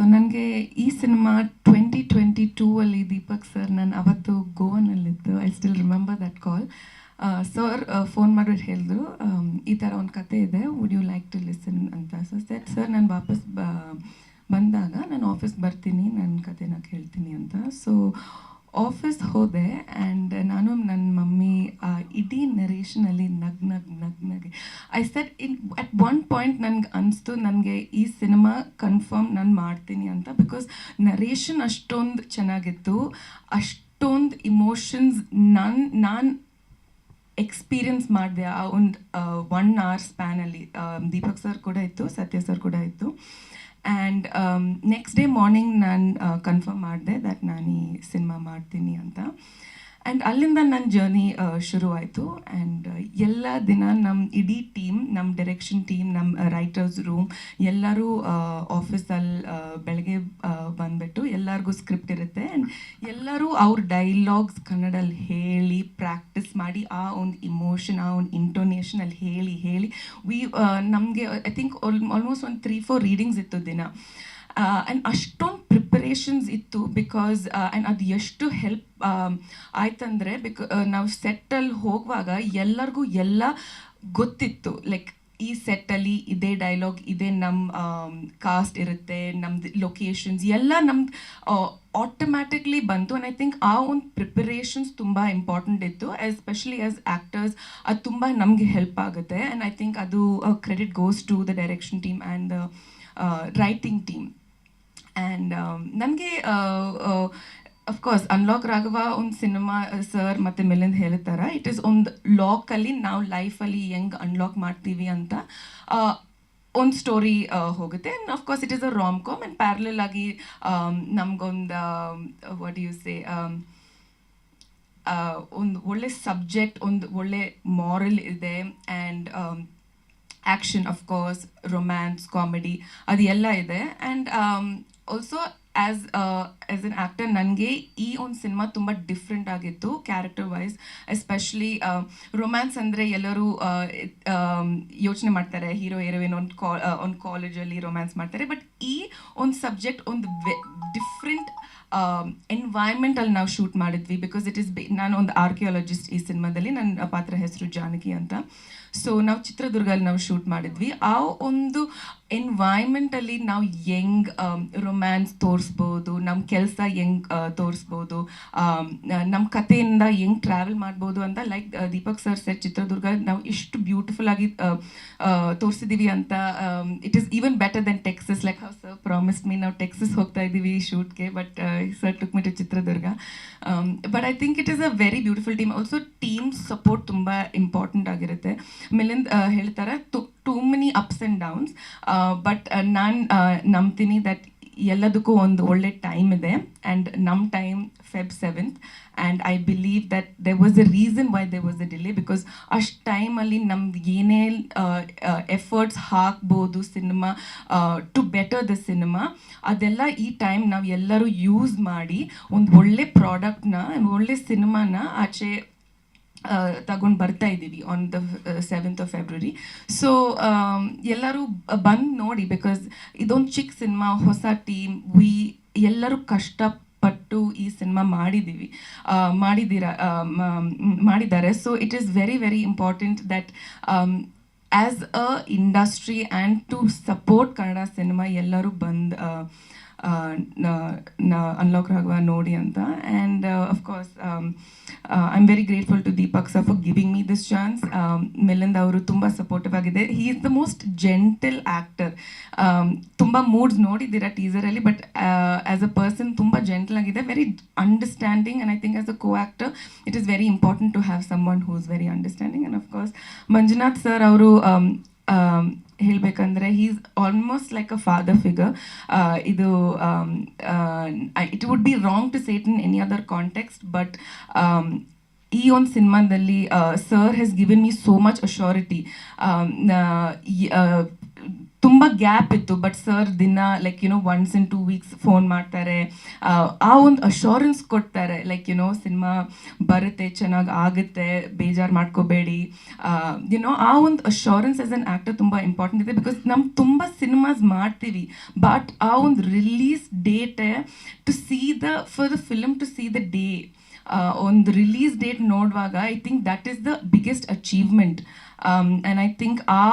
So ನನಗೆ ಈ cinema twenty twenty two ಅಲ್ಲಿ ದೀಪಕ್ ಸರ್ ನಾನು ಅವತ್ತು ಗೋವನಲ್ಲಿದ್ದು. I still remember that call sir phone ಮಾಡಿಬಿಟ್ಟು ಹೇಳಿದ್ರು ಈ ಥರ ಒಂದು ಕತೆ ಇದೆ would you like to listen ಅಂತ. ಸೊ ಸೆಟ್ ಸರ್ ನಾನು ವಾಪಸ್ ಬಂದಾಗ ನಾನು ಆಫೀಸ್ ಬರ್ತೀನಿ ನನ್ನ ಕತೆನ ಕೇಳ್ತೀನಿ ಅಂತ. ಸೊ ಆಫೀಸ್ ಹೋದೆ ಆ್ಯಂಡ್ ನಾನು ನನ್ನ ಮಮ್ಮಿ ಇಡೀ ನರೇಷನಲ್ಲಿ ನಗ್ ನಗ್ ನಗ್, ನಗೆ. I set in at one point ನನಗೆ ಅನಿಸ್ತು, ನನಗೆ ಈ ಸಿನಿಮಾ ಕನ್ಫರ್ಮ್ ನಾನು ಮಾಡ್ತೀನಿ ಅಂತ ಬಿಕಾಸ್ ನರೇಷನ್ ಅಷ್ಟೊಂದು ಚೆನ್ನಾಗಿತ್ತು. ಅಷ್ಟೊಂದು ಇಮೋಷನ್ಸ್ ನಾನು ನಾನು ಎಕ್ಸ್ಪೀರಿಯನ್ಸ್ ಮಾಡಿದೆ. ಆ ಒಂದು ಒನ್ ಅವರ್ ಸ್ಪ್ಯಾನಲ್ಲಿ ದೀಪಕ್ ಸರ್ ಕೂಡ ಇತ್ತು, ಸತ್ಯ ಸರ್ ಕೂಡ ಇತ್ತು. ಆ್ಯಂಡ್ ನೆಕ್ಸ್ಟ್ ಡೇ ಮಾರ್ನಿಂಗ್ ನಾನು ಕನ್ಫರ್ಮ್ ಮಾಡಿದೆ ದಟ್ ನಾನು ಈ ಸಿನಿಮಾ ಮಾಡ್ತೀನಿ ಅಂತ. ಆ್ಯಂಡ್ ಅಲ್ಲಿಂದ ನನ್ನ ಜರ್ನಿ ಶುರುವಾಯಿತು. ಆ್ಯಂಡ್ ಎಲ್ಲ ದಿನ ನಮ್ಮ ಇಡೀ ಟೀಮ್ ನಮ್ಮ ಡೈರೆಕ್ಷನ್ ಟೀಮ್ ನಮ್ಮ ರೈಟರ್ಸ್ ರೂಮ್ ಎಲ್ಲರೂ ಆಫೀಸಲ್ಲಿ ಬೆಳಗ್ಗೆ ಬಂದುಬಿಟ್ಟು ಎಲ್ಲರಿಗೂ ಸ್ಕ್ರಿಪ್ಟ್ ಇರುತ್ತೆ. ಆ್ಯಂಡ್ ಎಲ್ಲರೂ ಅವ್ರ ಡೈಲಾಗ್ಸ್ ಕನ್ನಡಲ್ಲಿ ಹೇಳಿ ಪ್ರಾಕ್ಟೀಸ್ ಮಾಡಿ, ಆ ಒಂದು ಇಮೋಷನ್ ಆ ಒಂದು ಇಂಟೋನೇಷನಲ್ಲಿ ಹೇಳಿ ಹೇಳಿ ವಿ ನಮಗೆ ಐ ಥಿಂಕ್ ಆಲ್ಮೋಸ್ಟ್ ಒಂದು ತ್ರೀ ಫೋರ್ ರೀಡಿಂಗ್ಸ್ ಇತ್ತು ದಿನ. ಆ್ಯಂಡ್ ಅಷ್ಟೊಂದು ಪ್ರಿಪರೇಷನ್ಸ್ ಇತ್ತು ಬಿಕಾಸ್ ಆ್ಯಂಡ್ ಅದು ಎಷ್ಟು ಹೆಲ್ಪ್ ಆಯ್ತಂದರೆ ಬಿಕ ನಾವು ಸೆಟ್ಟಲ್ಲಿ ಹೋಗುವಾಗ ಎಲ್ಲರಿಗೂ ಎಲ್ಲ ಗೊತ್ತಿತ್ತು. ಲೈಕ್ ಈ ಸೆಟ್ಟಲ್ಲಿ ಇದೇ ಡೈಲಾಗ್ ಇದೇ ನಮ್ಮ ಕಾಸ್ಟ್ ಇರುತ್ತೆ, ನಮ್ದು ಲೊಕೇಶನ್ಸ್ ಎಲ್ಲ ನಮ್ದು ಆಟೋಮ್ಯಾಟಿಕ್ಲಿ ಬಂತು. ಆ್ಯಂಡ್ ಐ ಥಿಂಕ್ ಆ ಒಂದು ಪ್ರಿಪರೇಷನ್ಸ್ ತುಂಬ ಇಂಪಾರ್ಟೆಂಟ್ ಇತ್ತು ಎಸ್ಪೆಷಲಿ ಆಸ್ ಆ್ಯಕ್ಟರ್ಸ್ ಅದು ತುಂಬ ನಮಗೆ ಹೆಲ್ಪ್ ಆಗುತ್ತೆ. ಆ್ಯಂಡ್ ಐ ಥಿಂಕ್ ಅದು credit goes to the direction team and writing team and ನನಗೆ ಅಫ್ಕೋರ್ಸ್ ಅನ್ಲಾಕ್ ರಾಘವ ಒಂದು ಸಿನಿಮಾ ಸರ್ ಮತ್ತು ಮಿಲಿಂದ್ ಹೇಳ್ತಾರೆ. ಇಟ್ ಈಸ್ ಒಂದು ಲಾಕಲ್ಲಿ ನಾವು ಲೈಫಲ್ಲಿ ಹೆಂಗೆ ಅನ್ಲಾಕ್ ಮಾಡ್ತೀವಿ ಅಂತ ಒಂದು ಸ್ಟೋರಿ ಹೋಗುತ್ತೆ. And of course it is a rom com and parallel ಆಗಿ ನಮಗೊಂದು ವಾಟ್ ಯು ಸೇ ಒಂದು ಒಳ್ಳೆ ಸಬ್ಜೆಕ್ಟ್ ಒಂದು ಒಳ್ಳೆ ಮಾರಲ್ ಇದೆ. And action of course romance comedy ಅದೆಲ್ಲ ಇದೆ. And also as as an actor ನನಗೆ ಈ ಒಂದು ಸಿನಿಮಾ ತುಂಬ ಡಿಫ್ರೆಂಟ್ ಆಗಿತ್ತು ಕ್ಯಾರೆಕ್ಟರ್ ವೈಸ್ ಎಸ್ಪೆಷಲಿ ರೊಮ್ಯಾನ್ಸ್ ಅಂದರೆ ಎಲ್ಲರೂ ಯೋಚನೆ ಮಾಡ್ತಾರೆ ಹೀರೋ ಹೀರೋಯಿನ್ ಒಂದು ಕಾ ಒಂದು ಕಾಲೇಜಲ್ಲಿ ರೊಮ್ಯಾನ್ಸ್ ಮಾಡ್ತಾರೆ. ಬಟ್ ಈ ಒಂದು ಸಬ್ಜೆಕ್ಟ್ ಒಂದು ಎನ್ವೈರ್ಮೆಂಟಲ್ಲಿ ನಾವು ಶೂಟ್ ಮಾಡಿದ್ವಿ ಬಿಕಾಸ್ ಇಟ್ ಇಸ್ ನಾನು ಒಂದು ಆರ್ಕಿಯಾಲಜಿಸ್ಟ್ ಈ ಸಿನಿಮಾದಲ್ಲಿ ನನ್ನ ಪಾತ್ರ ಹೆಸರು ಜಾನಕಿ ಅಂತ. ಸೊ ನಾವು ಚಿತ್ರದುರ್ಗಲ್ಲಿ ನಾವು ಶೂಟ್ ಮಾಡಿದ್ವಿ. ಆ ಒಂದು ಎನ್ವೈರ್ಮೆಂಟಲ್ಲಿ ನಾವು ಹೆಂಗ್ ರೊಮ್ಯಾನ್ಸ್ ತೋರಿಸ್ಬೋದು ನಮ್ಮ ಕೆಲಸ ಹೆಂಗ್ ತೋರಿಸ್ಬೋದು ನಮ್ಮ ಕಥೆಯಿಂದ ಹೆಂಗ್ ಟ್ರಾವೆಲ್ ಮಾಡ್ಬೋದು ಅಂತ like Deepak sir sir Chitradurga ನಾವು ಎಷ್ಟು ಬ್ಯೂಟಿಫುಲ್ ಆಗಿ ತೋರಿಸಿದೀವಿ ಅಂತ it is even better then Texas like how sir promise me ನಾವು ಟೆಕ್ಸಸ್ ಹೋಗ್ತಾ ಇದ್ದೀವಿ ಶೂಟ್ಗೆ but sir took me Chitradurga but I think it is a very beautiful team also team support ತುಂಬ important ಆಗಿರುತ್ತೆ. ಮಿಲಿಂದ್ ಹೇಳ್ತಾರೆ to too many ups and downs but ನಾನು ನಂಬ್ತೀನಿ that ಎಲ್ಲದಕ್ಕೂ ಒಂದು ಒಳ್ಳೆ ಟೈಮ್ ಇದೆ. ಆ್ಯಂಡ್ ನಮ್ಮ time Feb seventh and I believe that there was a reason why there was a delay because ಅಷ್ಟು ಟೈಮಲ್ಲಿ ನಮ್ದು ಏನೇ ಎಫರ್ಟ್ಸ್ ಹಾಕ್ಬೋದು cinema to better the cinema ಅದೆಲ್ಲ ಈ ಟೈಮ್ ನಾವು ಎಲ್ಲರೂ ಯೂಸ್ ಮಾಡಿ ಒಂದು ಒಳ್ಳೆ ಪ್ರಾಡಕ್ಟ್ನ ಒಳ್ಳೆ ಸಿನಿಮಾನ ಆಚೆ ತಗೊಂಡು ಬರ್ತಾ ಇದ್ದೀವಿ on the seventh of February so ಎಲ್ಲರೂ ಬಂದು ನೋಡಿ ಬಿಕಾಸ್ ಇದೊಂದು ಚಿಕ್ಕ ಸಿನಿಮಾ ಹೊಸ ಟೀಮ್ ವಿ ಎಲ್ಲರೂ ಕಷ್ಟಪಟ್ಟು ಈ ಸಿನಿಮಾ ಮಾಡಿದ್ದೀವಿ. ಮಾಡಿದ್ದೀರ ಮಾಡಿದ್ದಾರೆ. So it is very very important that as a industry and to support Kannada cinema ಎಲ್ಲರೂ ಬಂದು ಅನ್ಲಾಕ್ ರಾಘವ ನೋಡಿ ಅಂತ. And of course I am very grateful to Deepak sir for giving me this chance Milind ಅವರು ತುಂಬ supportive ಆಗಿದೆ. He is the most gentle actor ತುಂಬ moods ನೋಡಿದ್ದೀರಾ ಟೀಸರಲ್ಲಿ ಬಟ್ ಆ್ಯಸ್ ಅ ಪರ್ಸನ್ ತುಂಬ ಜೆಂಟಲ್ ಆಗಿದೆ. Very understanding and I think as a co actor it is very important to have someone who is very understanding and of course Manjunath sir ಅವರು ಹೇಳಬೇಕಂದ್ರೆ is almost like a father figure ಇದು it would be wrong to state in any other context but ಈ ಒಂದು ಸಿನಿಮಾದಲ್ಲಿ sir has given me so much assurity ತುಂಬ gap ಇತ್ತು but sir ದಿನ like you know once in two weeks phone ಮಾಡ್ತಾರೆ. ಆ, ಒಂದು ಅಶೋರೆನ್ಸ್ ಕೊಡ್ತಾರೆ ಲೈಕ್ ಯುನೋ ಸಿನಿಮಾ ಬರುತ್ತೆ ಚೆನ್ನಾಗಿ ಆಗುತ್ತೆ ಬೇಜಾರು ಮಾಡ್ಕೋಬೇಡಿ. ಯುನೋ ಆ ಒಂದು ಅಶೋರೆನ್ಸ್ ಆಸ್ ಅನ್ ಆ್ಯಕ್ಟರ್ ತುಂಬ ಇಂಪಾರ್ಟೆಂಟ್ ಇದೆ ಬಿಕಾಸ್ ನಾವು ತುಂಬ ಸಿನಿಮಾಸ್ ಮಾಡ್ತೀವಿ ಬಟ್ ಆ ಒಂದು release date to see the for the film to see the day ಒಂದು ರಿಲೀಸ್ ಡೇಟ್ ನೋಡುವಾಗ I think that is the biggest achievement and I think ಆ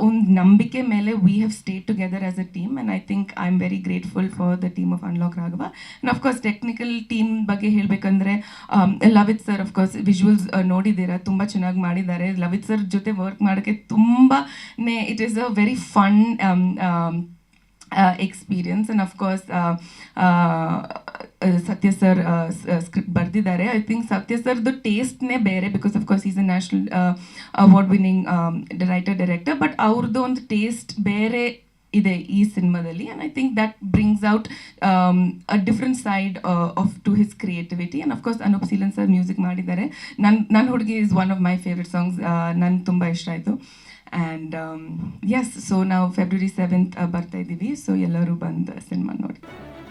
ಒಂದು ನಂಬಿಕೆ ಮೇಲೆ we have stay together as a team and I think I am very grateful for the team of unlock Raghava and of course technical team ಬಗ್ಗೆ ಹೇಳಬೇಕಂದ್ರೆ Lavith sir of course visuals ನೋಡಿದ್ದೀರಾ? ತುಂಬ ಚೆನ್ನಾಗಿ ಮಾಡಿದ್ದಾರೆ. ಲವಿತ್ ಸರ್ ಜೊತೆ ವರ್ಕ್ ಮಾಡೋಕ್ಕೆ ತುಂಬಾ it is a very fun experience and of course Satya sir script ಬರೆದಿದ್ದಾರೆ. ಐ ಥಿಂಕ್ ಸತ್ಯ ಸರ್ದು ಟೇಸ್ಟ್ನೇ ಬೇರೆ because of course is a national award winning writer director but ಅವ್ರದ್ದು ಒಂದು ಟೇಸ್ಟ್ ಬೇರೆ ಇದೆ ಈ ಸಿನಿಮಾದಲ್ಲಿ and I think that brings out a different side of to his creativity and of course Anoop Seelan sir music ಮಾಡಿದ್ದಾರೆ. ನನ್ನ ನನ್ನ ಹುಡುಗಿ is one of my favourite songs ನನ್ಗೆ ತುಂಬ ಇಷ್ಟ ಆಯಿತು. ಆ್ಯಂಡ್ ಎಸ್ ಸೊ ನಾವು ಫೆಬ್ರವರಿ ಸೆವೆಂತ್ ಬರ್ತಾ ಇದ್ದೀವಿ. ಸೊ ಎಲ್ಲರೂ ಬಂದು, ಸಿನಿಮಾ ನೋಡಿ.